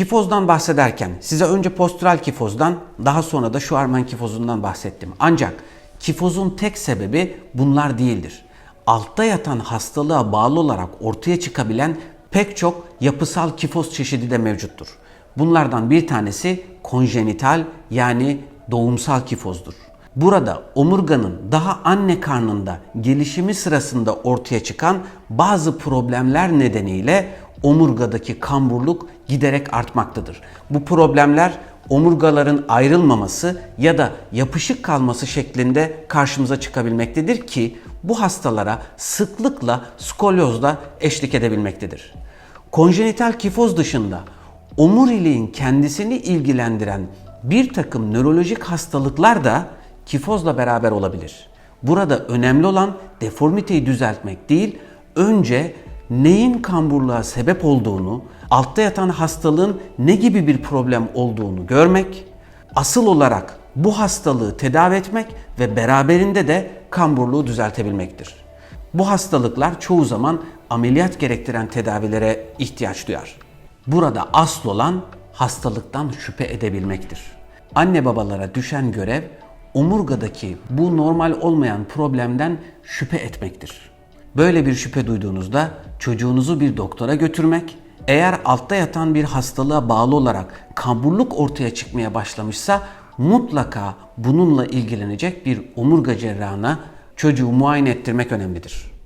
Kifozdan bahsederken size önce postural kifozdan daha sonra da şu arman kifozundan bahsettim. Ancak kifozun tek sebebi bunlar değildir. Altta yatan hastalığa bağlı olarak ortaya çıkabilen pek çok yapısal kifoz çeşidi de mevcuttur. Bunlardan bir tanesi konjenital yani doğumsal kifozdur. Burada omurganın daha anne karnında gelişimi sırasında ortaya çıkan bazı problemler nedeniyle omurgadaki kamburluk giderek artmaktadır. Bu problemler omurgaların ayrılmaması ya da yapışık kalması şeklinde karşımıza çıkabilmektedir ki bu hastalara sıklıkla skolyozla eşlik edebilmektedir. Konjenital kifoz dışında omuriliğin kendisini ilgilendiren bir takım nörolojik hastalıklar da kifozla beraber olabilir. Burada önemli olan deformiteyi düzeltmek değil, önce neyin kamburluğa sebep olduğunu, altta yatan hastalığın ne gibi bir problem olduğunu görmek, asıl olarak bu hastalığı tedavi etmek ve beraberinde de kamburluğu düzeltebilmektir. Bu hastalıklar çoğu zaman ameliyat gerektiren tedavilere ihtiyaç duyar. Burada asıl olan hastalıktan şüphe edebilmektir. Anne babalara düşen görev omurgadaki bu normal olmayan problemden şüphe etmektir. Böyle bir şüphe duyduğunuzda çocuğunuzu bir doktora götürmek, eğer altta yatan bir hastalığa bağlı olarak kamburluk ortaya çıkmaya başlamışsa mutlaka bununla ilgilenecek bir omurga cerrahına çocuğu muayene ettirmek önemlidir.